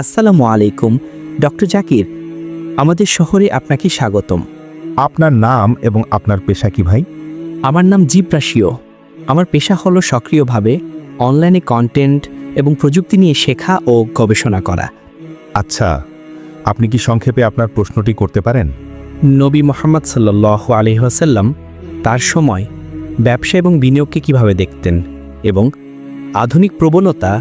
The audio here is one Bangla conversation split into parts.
আসসালামু আলাইকুম ডক্টর জাকির আমাদের শহরে আপনাকে স্বাগতম। আপনার নাম এবং আপনার পেশা কি ভাই? আমার নাম জিপ্রাশিও আমার পেশা হলো সক্রিয়ভাবে অনলাইনে কন্টেন্ট এবং প্রযুক্তি নিয়ে শেখা ও গবেষণা করা। আচ্ছা আপনি কি সংক্ষেপে আপনার প্রশ্নটি করতে পারেন? নবী মোহাম্মদ সাল্লাহ আলহিহাসাল্লাম তার সময় ব্যবসা এবং বিনিয়োগকে কীভাবে দেখতেন এবং আধুনিক প্রবণতা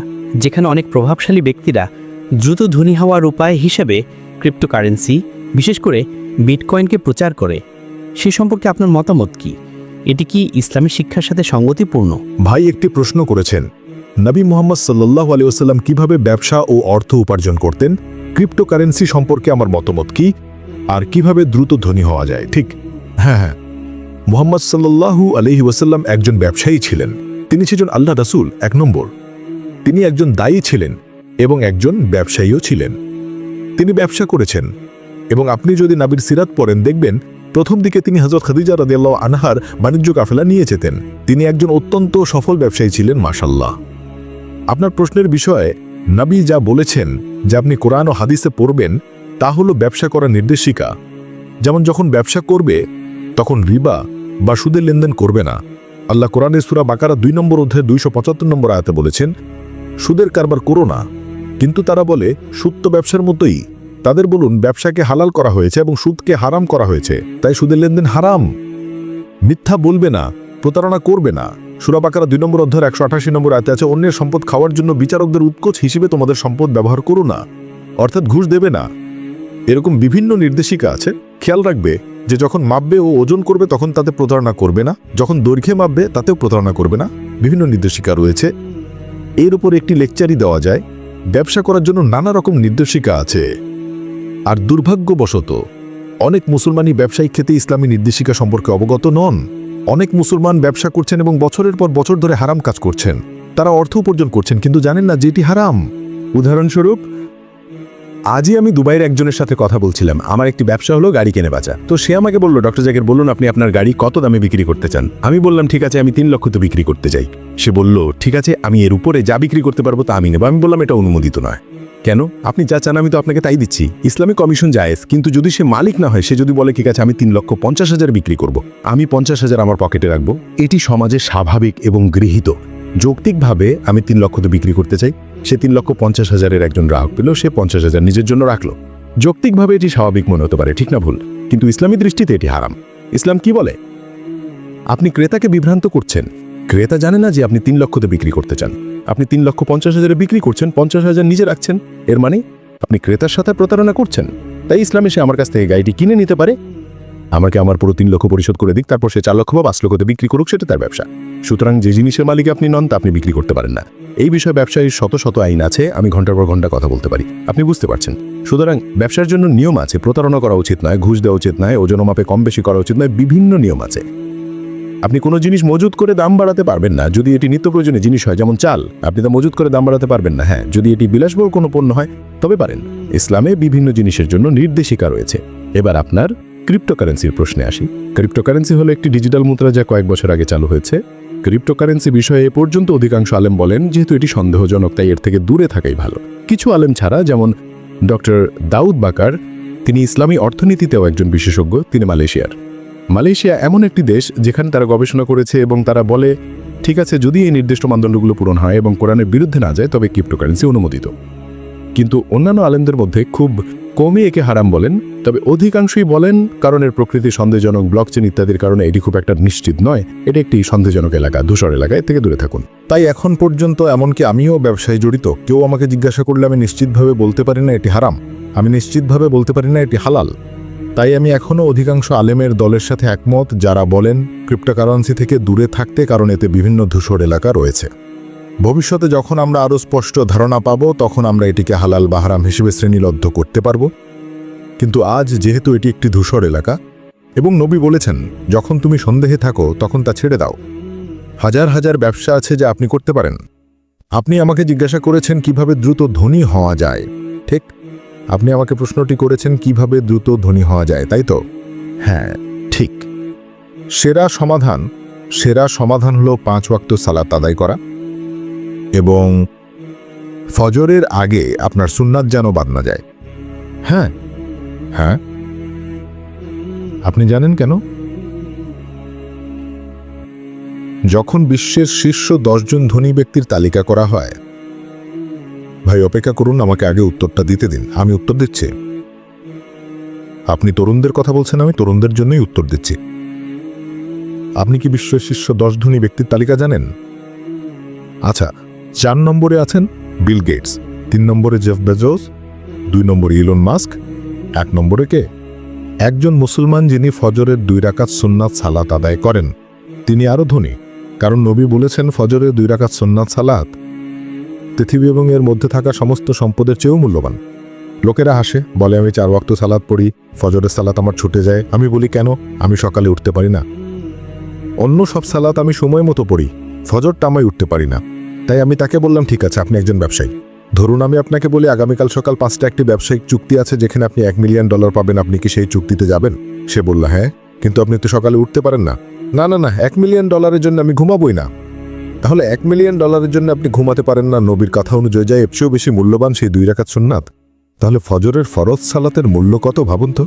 যেখানে অনেক প্রভাবশালী ব্যক্তিরা দ্রুত ধনী হওয়ার উপায় হিসেবে ক্রিপ্টোকারেন্সি, বিশেষ করে বিটকয়েনকে প্রচার করে। সে সম্পর্কে আপনার মতামত কি? এটি কি ইসলামী শিক্ষার সাথে সঙ্গতিপূর্ণ? ভাই, একটি প্রশ্ন করেছেন। নবী মোহাম্মদ সাল্লাহ আলিয়াল্লাম কীভাবে ব্যবসা ও অর্থ উপার্জন করতেন? ক্রিপ্টোকারেন্সি সম্পর্কে আমার মতামত কি? আর কীভাবে দ্রুত ধনী হওয়া যায়? ঠিক। হ্যাঁ হ্যাঁ। মোহাম্মদ সাল্লাল্লাহু আলহি ওয়াসাল্লাম একজন ব্যবসায়ী ছিলেন। তিনি ছিলেন আল্লাহ রাসূল, এক নম্বর। তিনি একজন দায়ী ছিলেন। এবং একজন ব্যবসায়ীও ছিলেন। তিনি ব্যবসা করেছেন এবং আপনি যদি নাবির সিরাত পড়েন, দেখবেন প্রথম দিকে তিনি হজরত খাদিজা রাদিয়াল্লাহ আনহার বাণিজ্য কাফেলা নিয়ে যেতেন। তিনি একজন অত্যন্ত সফল ব্যবসায়ী ছিলেন মাশাল্লাহ আপনার প্রশ্নের বিষয়ে নবী যা বলেছেন যে আপনি কোরআন ও হাদিসে পড়বেন, তা হলো ব্যবসা করার নির্দেশিকা। যেমন যখন ব্যবসা করবে, তখন রিবা বা সুদের লেনদেন করবে না। আল্লাহ কোরআনের সুরা বাকারা দুই নম্বর অধ্যায় দুইশো পঁচাত্তর নম্বর আয়াতে বলেছেন, সুদের কারবার করো না কিন্তু তারা বলে তো ব্যবসার মতোই। তাদের বলুন, ব্যবসাকে হালাল করা হয়েছে এবং সুদকে হারাম করা হয়েছে। তাই সুদের লেনদেন হারাম। মিথ্যা বলবে না, প্রতারণা করবে না। সুরাবাকারা দুই নম্বর অধ্যায়ের একশো আঠাশি নম্বর আয়তে আছে, অন্যের সম্পদ খাওয়ার জন্য বিচারকদের উৎকোচ হিসেবে তোমাদের সম্পদ ব্যবহার করো না। অর্থাৎ ঘুষ দেবে না। এরকম বিভিন্ন নির্দেশিকা আছে। খেয়াল রাখবে যে যখন মাপবে ও ওজন করবে, তখন তাতে প্রতারণা করবে না। যখন দৈর্ঘ্যে মাপবে, তাতেও প্রতারণা করবে না। বিভিন্ন নির্দেশিকা রয়েছে। এর উপর একটি লেকচারই দেওয়া যায়। ব্যবসা করার জন্য নানা রকম নির্দেশিকা আছে। আর দুর্ভাগ্যবশত, অনেক মুসলমানই ব্যবসায়িক ক্ষেত্রে ইসলামী নির্দেশিকা সম্পর্কে অবগত নন। অনেক মুসলমান ব্যবসা করছেন এবং বছরের পর বছর ধরে হারাম কাজ করছেন। তারা অর্থ উপার্জন করছেন, কিন্তু জানেন না যেটি হারাম। উদাহরণস্বরূপ আজই আমি দুবাইয়ের একজনের সাথে কথা বলছিলাম। আমার একটি ব্যবসা হলো গাড়ি কেনে বাঁচা তো সে আমাকে বলল, ডক্টর জাকের বলুন আপনি আপনার গাড়ি কত দামে বিক্রি করতে চান? আমি বললাম, ঠিক আছে, আমি তিন লক্ষ তো বিক্রি করতে চাই সে বলল, ঠিক আছে, আমি এর উপরে যা বিক্রি করতে পারব তা আমি নেব। আমি বললাম, এটা অনুমোদিত নয়। কেন? আপনি যা চান আমি তো আপনাকে তাই দিচ্ছি। ইসলামী কমিশন জায়েজ, কিন্তু যদি সে মালিক না হয়, সে যদি বলে, ঠিক আছে, আমি তিন লক্ষ পঞ্চাশ হাজার বিক্রি করব, আমি পঞ্চাশ হাজার আমার পকেটে রাখব। এটি সমাজে স্বাভাবিক এবং গৃহীত। যৌক্তিকভাবে আমি তিন লক্ষ তো বিক্রি করতে চাই। সে তিন লক্ষ পঞ্চাশ হাজারের একজন গ্রাহক পেল, সে পঞ্চাশ হাজার নিজের জন্য রাখল। যৌক্তিকভাবে এটি স্বাভাবিক মনে হতে পারে, ঠিক না ভুল। কিন্তু ইসলামী দৃষ্টিতে এটি হারাম। ইসলাম কি বলে? আপনি ক্রেতাকে বিভ্রান্ত করছেন। ক্রেতা জানে না যে আপনি তিন লক্ষতে বিক্রি করতে চান। আপনি তিন লক্ষ পঞ্চাশ হাজারে বিক্রি করছেন, পঞ্চাশ হাজার নিজে রাখছেন। এর মানে আপনি ক্রেতার সাথে প্রতারণা করছেন। তাই ইসলামে সে আমার কাছ থেকে গাড়িটি কিনে নিতে পারে আমাকে আমার পুরো তিন লক্ষ পরিশোধ করে দিক, তারপর সে চার লক্ষ বা পাঁচ লক্ষতে বিক্রি করুক, সেটা তার ব্যবসা। সুতরাং যে জিনিসের মালিক আপনি নন, তা আপনি বিক্রি করতে পারেন না। এই বিষয়ে ব্যবসায়ীর শত শত আইন আছে, আমি ঘণ্টার পর ঘণ্টা কথা বলতে পারি। আপনি বুঝতে পারছেন। সুতরাং ব্যবসার জন্য নিয়ম আছে, প্রতারণা করা উচিত নয়, ঘুষ দেওয়া উচিত নয়, ওজন মাপে কম বেশি করা উচিত নয়, বিভিন্ন নিয়ম আছে। আপনি কোনো জিনিস মজুত করে দাম বাড়াতে পারবেন না, যদি এটি নিত্য প্রয়োজনীয় জিনিস হয়, যেমন চাল, আপনি তা মজুত করে দাম বাড়াতে পারবেন না হ্যাঁ যদি এটি বিলাসবহুল কোনো পণ্য হয়, তবে পারেন। ইসলামে বিভিন্ন জিনিসের জন্য নির্দেশিকা রয়েছে। এবার আপনার ক্রিপ্টোকারেন্সির প্রশ্নে আসি। ক্রিপ্টোকারেন্সি হলো একটি ডিজিটাল মুদ্রা যা কয়েক বছর আগে চালু হয়েছে। ক্রিপ্টোকারেন্সি বিষয়ে এ পর্যন্ত অধিকাংশ আলেম বলেন, যেহেতু এটি সন্দেহজনক, তাই এর থেকে দূরে থাকাই ভালো। কিছু আলেম ছাড়া, যেমন ডক্টর দাউদ বাকার, তিনি ইসলামী অর্থনীতিতেও একজন বিশেষজ্ঞ, তিনি মালয়েশিয়ার। মালয়েশিয়া এমন একটি দেশ যেখানে তারা গবেষণা করেছে এবং তারা বলে, ঠিক আছে, যদি এই নির্দিষ্ট মানদণ্ডগুলো পূরণ হয় এবং কোরআনের বিরুদ্ধে না যায়, তবে ক্রিপ্টোকারেন্সি অনুমোদিত। কিন্তু অন্যান্য আলেমদের মধ্যে খুব কমই একে হারাম বলেন, তবে অধিকাংশই বলেন কারণ এর প্রকৃতি সন্দেহজনক ব্লকচেন ইত্যাদির কারণে এটি খুব একটা নিশ্চিত নয়। এটা একটি সন্দেহজনক এলাকা, ধূসর এলাকায় থেকে দূরে থাকুন। তাই এখন পর্যন্ত এমনকি আমিও ব্যবসায় জড়িত, কেউ আমাকে জিজ্ঞাসা করলে আমি নিশ্চিতভাবে বলতে পারি না এটি হারাম। আমি নিশ্চিতভাবে বলতে পারি না এটি হালাল। তাই আমি এখনও অধিকাংশ আলেমের দলের সাথে একমত, যারা বলেন ক্রিপ্টোকারেন্সি থেকে দূরে থাকতে কারণ এতে বিভিন্ন ধূসর এলাকা রয়েছে। ভবিষ্যতে যখন আমরা আরও স্পষ্ট ধারণা পাব, তখন আমরা এটিকে হালাল বা হারাম হিসেবে শ্রেণীলব্ধ করতে পারব। কিন্তু আজ যেহেতু এটি একটি ধূসর এলাকা, এবং নবী বলেছেন, যখন তুমি সন্দেহে থাকো, তখন তা ছেড়ে দাও। হাজার হাজার ব্যবসা আছে যা আপনি করতে পারেন। আপনি আমাকে জিজ্ঞাসা করেছেন কীভাবে দ্রুত ধনী হওয়া যায়। ঠিক, আপনি আমাকে প্রশ্নটি করেছেন কীভাবে দ্রুত ধনী হওয়া যায়, তাই তো? হ্যাঁ ঠিক। সেরা সমাধান সেরা সমাধান হলো পাঁচ ওয়াক্ত সালাত আদায় করা। এবং ফজরের আগে আপনার সুন্নাত যেন বাদ না যায়। হ্যাঁ হ্যাঁ। আপনি জানেন কেন? যখন বিশ্বের শীর্ষ দশজন ধনী ব্যক্তির তালিকা করা হয়, ভাই, অপেক্ষা করুন, আমাকে আগে উত্তরটা দিতে দিন, আমি উত্তর দিচ্ছি। আপনি তরুণদের কথা বলছেন, আমি তরুণদের জন্যই উত্তর দিচ্ছি। আপনি কি বিশ্বের শীর্ষ দশ ধনী ব্যক্তির তালিকা জানেন? আচ্ছা চার নম্বরে আছেন বিল গেটস, তিন নম্বরে জেফ বেজোস, দুই নম্বরে ইলন মাস্ক, এক নম্বরে কে? একজন মুসলমান যিনি ফজরের দুই রাকাত সুন্নাত সালাত আদায় করেন, তিনি আরও ধনী, কারণ নবী বলেছেন ফজরের দুই রাকাত সুন্নাত সালাত পৃথিবী এবং এর মধ্যে থাকা সমস্ত সম্পদের চেয়েও মূল্যবান। লোকেরা হাসে, বলে, আমি চার ওয়াক্ত সালাদ পড়ি, ফজরের সালাত আমার ছুটে যায়। আমি বলি, কেন? আমি সকালে উঠতে পারি না। অন্য সব সালাত আমি সময় মতো পড়ি। ফজরটা আমায় উঠতে পারি না। তাই আমি তাকে বললাম, ঠিক আছে, আপনি একজন ব্যবসায়ী। ধরুন আমি আপনাকে বলি, আগামীকাল সকাল পাঁচটা একটি ব্যবসায়িক চুক্তি আছে, যেখানে আপনি এক মিলিয়ন ডলার পাবেন। আপনি কি সেই চুক্তিতে যাবেন? সে বলল হ্যাঁ কিন্তু আপনি তো সকালে উঠতে পারেন না। না না না, এক মিলিয়ন ডলারের জন্য আমি ঘুমাবই না। তাহলে এক মিলিয়ন ডলারের জন্য আপনি ঘুমাতে পারেন না? নবীর কথা অনুযায়ী যায়, এর চেয়েও বেশি মূল্যবান সেই দুই রাকাত সুন্নাত। তাহলে ফজরের ফরজ সালাতের মূল্য কত ভাবুন তো?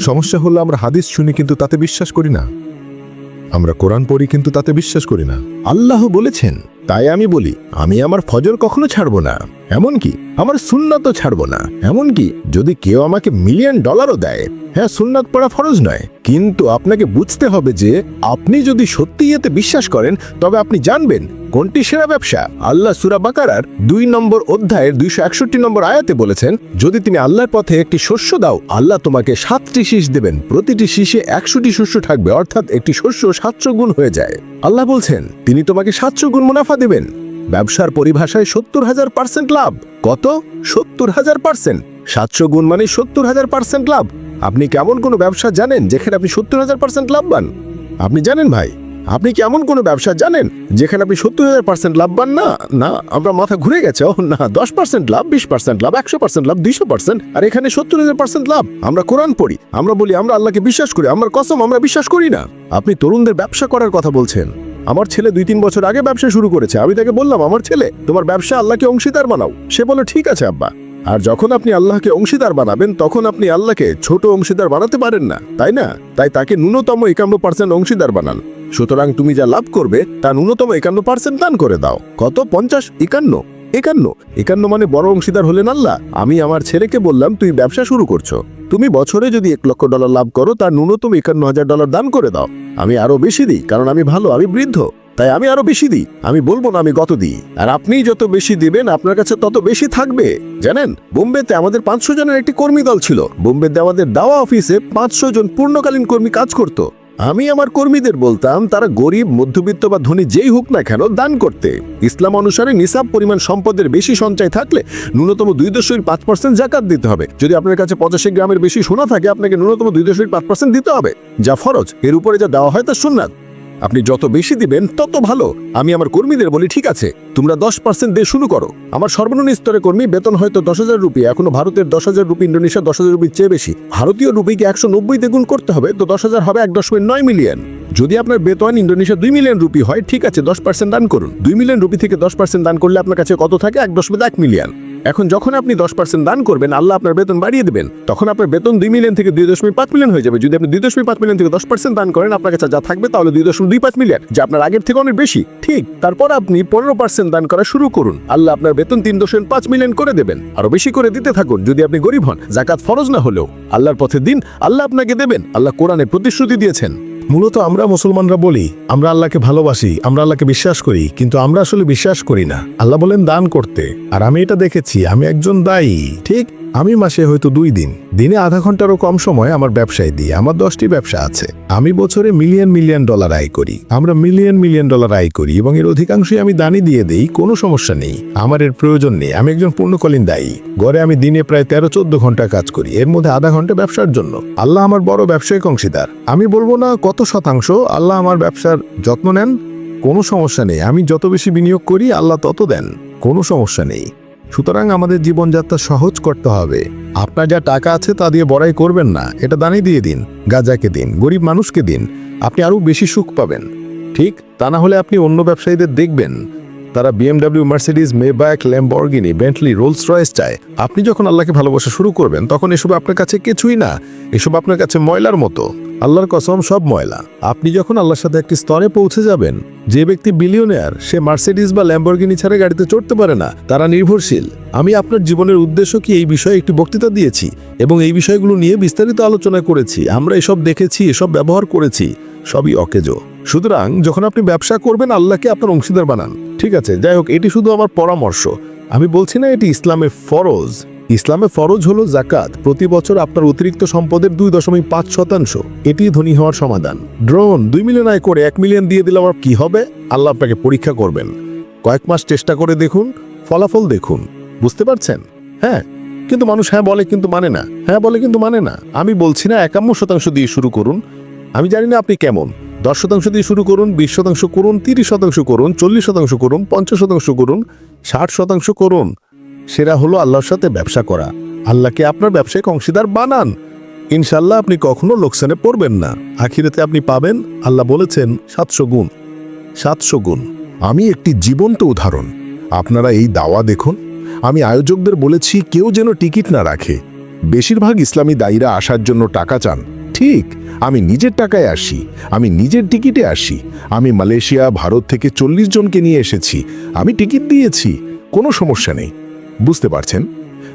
সমস্যা হলো আমরা হাদিস শুনি কিন্তু তাতে বিশ্বাস করি না। আমরা কোরআন পড়ি কিন্তু তাতে বিশ্বাস করি না। আল্লাহ বলেছেন তাই আমি বলি, আমি আমার ফজর কখনো ছাড়ব না। এমনকি আমার সুন্নাতও ছাড়ব না। এমনকি যদি কেউ আমাকে মিলিয়ন ডলারও দেয় হ্যাঁ সুন্নাত পড়া ফরজ নয়। কিন্তু আপনাকে বুঝতে হবে যে, আপনি যদি সত্যি এতে বিশ্বাস করেন, তবে আপনি জানবেন কোনটি সেরা ব্যবসা। আল্লাহ সুরা বাকারার দুই নম্বর অধ্যায়ের দুইশো একষট্টি নম্বর আয়াতে বলেছেন, যদি তুমি আল্লাহর পথে একটি শস্য দাও, আল্লাহ তোমাকে সাতটি শীষ দেবেন। প্রতিটি শীষে একশোটি শস্য থাকবে, অর্থাৎ একটি শস্য সাতশো গুণ হয়ে যায়। আল্লাহ বলছেন, তিনি তোমাকে সাতশো গুণ মুনাফা দেবেন। ব্যবসার পরিভাষায় সত্তর হাজার পার্সেন্ট লাভ। কত? সত্তর হাজার পার্সেন্ট। সাতশো গুণ মানে সত্তর হাজার পার্সেন্ট লাভ। আপনি কেমন কোনো ব্যবসা জানেন যেখানে আপনি সত্তর হাজার পার্সেন্ট লাভবান আপনি জানেন ভাই? আপনি কি এমন কোনো ব্যবসা জানেন যেখানে আপনি সত্তর হাজার পার্সেন্ট লাভবান না না আমরা মাথা ঘুরে গেছে। ও না, দশ পার্সেন্ট লাভ, বিশ পার্সেন্ট লাভ, একশো পার্সেন্ট লাভ, দুইশো পার্সেন্ট। আর এখানে সত্তর হাজার পার্সেন্ট লাভ। আমরা কোরআন পড়ি। আমরা বলি, আমরা আল্লাহকে বিশ্বাস করি। আমার কসম, আমরা বিশ্বাস করি না। আপনি তরুণদের ব্যবসা করার কথা বলছেন। আমার ছেলে দুই তিন বছর আগে ব্যবসা শুরু করেছে। আমি তাকে বললাম, আমার ছেলে, তোমার ব্যবসা আল্লাহকে অংশীদার বানাও। সে বলে ঠিক আছে, আব্বা। আর যখন আপনি আল্লাহকে অংশীদার বানাবেন, তখন আপনি আল্লাহকে ছোট অংশীদার বানাতে পারেন না, তাই না? তাই তাকে ন্যূনতম একান্ন পার্সেন্ট অংশীদার বানান। সুতরাং তুমি যা লাভ করবে, তা ন্যূনতম একান্ন পার্সেন্ট দান করে দাও। কত? পঞ্চাশ? একান্ন? একান্ন। একান্ন মানে বড় অংশীদার হলেন আল্লাহ। আমি আমার ছেলেকে বললাম, তুই ব্যবসা শুরু করছ। তুমি বছরে যদি এক লক্ষ ডলার লাভ করো, তার ন্যূনতম একান্ন হাজার ডলার দান করে দাও। আমি আরও বেশি দিই, কারণ আমি ভালো, আমি বৃদ্ধ। তাই আমি আরও বেশি দিই। আমি বলব না আমি গত দিই। আর আপনি যত বেশি দিবেন, আপনার কাছে তত বেশি থাকবে। জানেন, বোম্বেতে আমাদের পাঁচশো জনের একটি কর্মী দল ছিল। বোম্বেতে আমাদের দাওয়া অফিসে পাঁচশো জন পূর্ণকালীন কর্মী কাজ করত। আমি আমার কর্মীদের বলতাম, তারা গরিব, মধ্যবিত্ত বা ধনী যেই হোক না কেন দান করতে। ইসলাম অনুসারে নিসাব পরিমাণ সম্পদের বেশি সঞ্চয় থাকলে ন্যূনতম দুই দশমিক পাঁচ পার্সেন্ট জাকাত দিতে হবে। যদি আপনার কাছে পঁচাশি গ্রামের বেশি সোনা থাকে, আপনাকে ন্যূনতম দুই দশমিক পাঁচ পার্সেন্ট দিতে হবে। যা ফরজ, এর উপরে যা দেওয়া হয় তা সুন্নাত। আপনি যত বেশি দিবেন, তত ভালো। আমি আমার কর্মীদের বলি, ঠিক আছে, তোমরা দশ পার্সেন্ট দিয়ে শুরু করো। আমার সর্বনিম্ন স্তরে কর্মী, বেতন হয়তো দশ হাজার রুপি, এখনও ভারতের দশ হাজার রুপি ইন্ডোনেশিয়া দশ হাজার রুপির চেয়ে বেশি। ভারতীয় রুপিকে একশো নব্বই দ্বিগুণ করতে হবে, তো দশ হাজার হবে এক দশমিক নয় মিলিয়ন। যদি আপনার বেতন ইন্ডোনেশিয়া দুই মিলিয়ন রুপি হয়, ঠিক আছে, দশ পার্সেন্ট দান করুন। দুই মিলিয়ন রুপি থেকে দশ পার্সেন্ট দান করলে আপনার কাছে কত থাকে? এক দশমিক এক মিলিয়ন। এখন যখন আপনি দশ পার্সেন্ট দান করবেন, আল্লাহ আপনার বেতন বাড়িয়ে দেবেন। তখন আপনার বেতন দুই মিলিয়ন থেকে দুই দশমিক পাঁচ মিলিয়ন হয়ে যাবে। যদি আপনি দুই দশমিক পাঁচ মিলিয়ন থেকে দশ পার্সেন্ট দান করেন, আপনার কাছে যা থাকবে তাহলে দুই দশমিক দুই পাঁচ মিলিয়ন যা আপনার আগের থেকে অনেক বেশি। ঠিক, তারপর আপনি পনেরো পার্সেন্ট দান করা শুরু করুন। আল্লাহ আপনার বেতন তিন দশমিক পাঁচ মিলিয়ন করে দেবেন। আরও বেশি করে দিতে থাকুন, যদি আপনি গরিব হন। জাকাত ফরজ না হলেও। আল্লাহর পথে দিন, আল্লাহ আপনাকে দেবেন। আল্লাহ কোরআনে প্রতিশ্রুতি দিয়েছেন। মূলত আমরা মুসলমানরা বলি, আমরা আল্লাহকে ভালোবাসি, আমরা আল্লাহকে বিশ্বাস করি, কিন্তু আমরা আসলে বিশ্বাস করি না। আল্লাহ বলেন দান করতে। আর আমি এটা দেখেছি, আমি একজন দায়ী, ঠিক? আমি মাসে হয়তো দুই দিন, দিনে আধা ঘন্টারও কম সময় আমার ব্যবসায় দিই, আমার দশটি ব্যবসা আছে। আমি বছরে মিলিয়ন মিলিয়ন ডলার আয় করি। আমরা মিলিয়ন মিলিয়ন ডলার আয় করি এবং এর অধিকাংশই আমি দানি দিয়ে দেই, কোনো সমস্যা নেই। আমার এর প্রয়োজন নেই, আমি একজন পূর্ণকালীন দায়ী। গড়ে আমি দিনে প্রায় তেরো চোদ্দ ঘণ্টা কাজ করি, এর মধ্যে আধা ঘণ্টা ব্যবসার জন্য। আল্লাহ আমার বড় ব্যবসায়িক অংশীদার। আমি বলব না কত শতাংশ, আল্লাহ আমার ব্যবসার যত্ন নেন, কোনো সমস্যা নেই। আমি যত বেশি বিনিয়োগ করি, আল্লাহ তত দেন, কোনো সমস্যা নেই। সুতরাং আমাদের জীবনযাত্রা সহজ করতে হবে। আপনার যা টাকা আছে তা দিয়ে বড়াই করবেন না। এটা দানি দিয়ে দিন, গাজাকে দিন, গরিব মানুষকে দিন। আপনি আরও বেশি সুখ পাবেন। ঠিক, তা না হলে আপনি অন্য ব্যবসায়ীদের দেখবেন। তারা BMW Mercedes Maybach Lamborghini Bentley Rolls Royce চায়। আপনি যখন আল্লাহকে ভালোবাসা শুরু করবেন, তখন এসব আপনার কাছে কিছুই না। এসব আপনার কাছে ময়লার মতো। আল্লাহর কসম, সব ময়লা। আপনি যখন আল্লাহর সাথে একটি স্তরে পৌঁছে যাবেন, যে ব্যক্তি বিলিয়নেয়ার সে মার্সিডিজ বা ল্যাম্বরগিনি ছাড়া গাড়িতে চড়তে পারে না, তারা নির্ভরশীল। আমি আপনার জীবনের উদ্দেশ্য কি এই বিষয়ে একটি বক্তৃতা দিয়েছি এবং এই বিষয়গুলো নিয়ে বিস্তারিত আলোচনা করেছি। আমরা এসব দেখেছি, এসব ব্যবহার করেছি। সবই অকেজো। সুতরাং যখন আপনি ব্যবসা করবেন, আল্লাহকে আপনার অংশীদার বানান। ঠিক আছে, যাই হোক, এটি শুধু আমার পরামর্শ। আমি বলছি না এটি ইসলামের ফরজ। ইসলামে ফরজ হলো জাকাত প্রতি বছর আপনার অতিরিক্ত সম্পদের দুই দশমিক পাঁচ শতাংশ। এটি ধনী হওয়ার সমাধান। ড্রোন, দুই মিলিয়ন আয় করে এক মিলিয়ন দিয়ে দিলে আমার কি হবে? আল্লাহ আপনাকে পরীক্ষা করবেন। কয়েক মাস চেষ্টা করে দেখুন, ফলাফল দেখুন। বুঝতে পারছেন? হ্যাঁ কিন্তু মানুষ হ্যাঁ বলে কিন্তু মানে না। হ্যাঁ বলে কিন্তু মানে না। আমি বলছি না একান্ন শতাংশ দিয়ে শুরু করুন। আমি জানি না আপনি কেমন। দশ শতাংশ দিয়ে শুরু করুন, বিশ শতাংশ করুন, তিরিশ শতাংশ করুন, চল্লিশ শতাংশ করুন, পঞ্চাশ শতাংশ করুন, ষাট শতাংশ করুন। সেরা হলো আল্লাহর সাথে ব্যবসা করা। আল্লাহকে আপনার ব্যবসায়িক অংশীদার বানান। ইনশাল্লাহ আপনি কখনো লোকসানে পড়বেন না। আখিরাতে আপনি পাবেন, আল্লাহ বলেছেন, সাতশো গুণ। সাতশো গুণ। আমি একটি জীবন্ত উদাহরণ। আপনারা এই দাওয়া দেখুন। আমি আয়োজকদের বলেছি, কেউ যেন টিকিট না রাখে। বেশিরভাগ ইসলামী দায়ীরা আসার জন্য টাকা চান। ঠিক। আমি নিজের টাকায় আসি। আমি নিজের টিকিটে আসি। আমি মালয়েশিয়া, ভারত থেকে চল্লিশ জনকে নিয়ে এসেছি। আমি টিকিট দিয়েছি। কোনো সমস্যা নেই। বুঝতে পারছেন?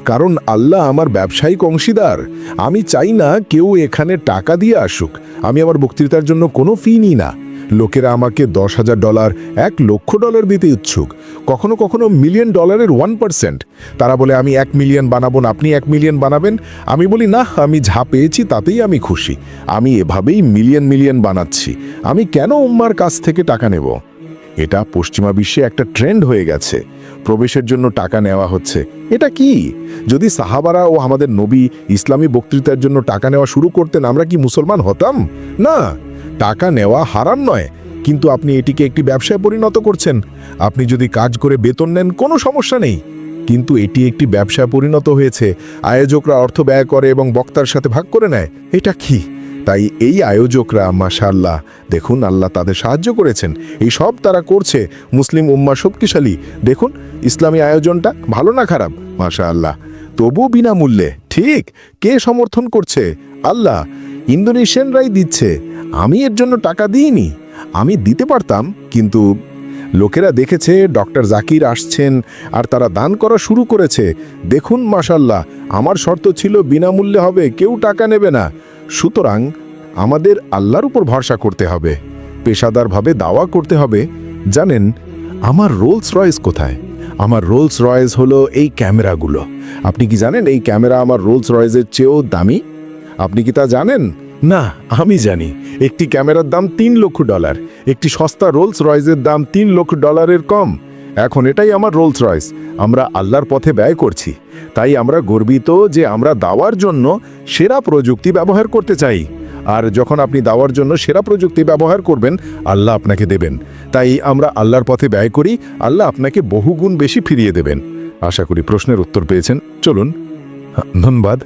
কারণ আল্লাহ আমার ব্যবসায়িক অংশীদার। আমি চাই না কেউ এখানে টাকা দিয়ে আসুক। আমি আমার বক্তৃতার জন্য কোনো ফি নিই না। লোকেরা আমাকে দশ হাজার ডলার, এক লক্ষ ডলার দিতে ইচ্ছুক। কখনো কখনো মিলিয়ন ডলারের ওয়ান পার্সেন্ট তারা বলে, আমি এক মিলিয়ন বানাবো না, আপনি এক মিলিয়ন বানাবেন। আমি বলি না আমি যা পেয়েছি তাতেই আমি খুশি। আমি এভাবেই মিলিয়ন মিলিয়ন বানাচ্ছি। আমি কেন উম্মার কাছ থেকে টাকা নেব? এটা পশ্চিমা বিশ্বে একটা ট্রেন্ড হয়ে গেছে। প্রবেশের জন্য টাকা নেওয়া হচ্ছে। এটা কি? যদি সাহাবারা ও আমাদের নবী ইসলামী বক্তৃতার জন্য টাকা নেওয়া শুরু করতেন, আমরা কি মুসলমান হতাম? না। টাকা নেওয়া হারাম নয়, কিন্তু আপনি এটিকে একটি ব্যবসায় পরিণত করছেন। আপনি যদি কাজ করে বেতন নেন, কোনো সমস্যা নেই। কিন্তু এটি একটি ব্যবসায় পরিণত হয়েছে। আয়োজকরা অর্থ ব্যয় করে এবং বক্তার সাথে ভাগ করে নেয়। এটা কি? তাই এই আয়োজকরা মাশাল্লাহ দেখুন আল্লাহ তাদের সাহায্য করেছেন। এই সব তারা করছে। মুসলিম উম্মা শক্তিশালী। দেখুন, ইসলামী আয়োজনটা ভালো না খারাপ? মাশা আল্লাহ তবু বিনামূল্যে। ঠিক। কে সমর্থন করছে? আল্লাহ। ইন্দোনেশিয়ানরাই দিচ্ছে। আমি এর জন্য টাকা দিইনি। আমি দিতে পারতাম, কিন্তু লোকেরা দেখেছে ডক্টর জাকির আসছেন আর তারা দান করা শুরু করেছে। দেখুন মাশাল্লাহ আমার শর্ত ছিল বিনামূল্যে হবে, কেউ টাকা নেবে না। সুতরাং আমাদের আল্লাহর উপর ভরসা করতে হবে। পেশাদারভাবে দাওয়া করতে হবে। জানেন, আমার রোলস রয়েস কোথায়? আমার রোলস রয়েস হলো এই ক্যামেরাগুলো। আপনি কি জানেন, এই ক্যামেরা আমার রোলস রয়েসের চেয়েও দামি? আপনি কি তা জানেন? না, আমি জানি। একটি ক্যামেরার দাম তিন লক্ষ ডলার, একটি সস্তা রোলস রয়েসের দাম তিন লক্ষ ডলারের কম। এখন এটাই আমার রোলস রয়েস। আমরা আল্লাহর পথে ব্যয় করছি। তাই আমরা গর্বিত যে আমরা দাওয়ার জন্য সেরা প্রযুক্তি ব্যবহার করতে চাই। আর যখন আপনি দাওয়ার জন্য সেরা প্রযুক্তি ব্যবহার করবেন, আল্লাহ আপনাকে দেবেন। তাই আমরা আল্লাহর পথে ব্যয় করি, আল্লাহ আপনাকে বহুগুণ বেশি ফিরিয়ে দেবেন। আশা করি প্রশ্নের উত্তর পেয়েছেন। চলুন। ধন্যবাদ।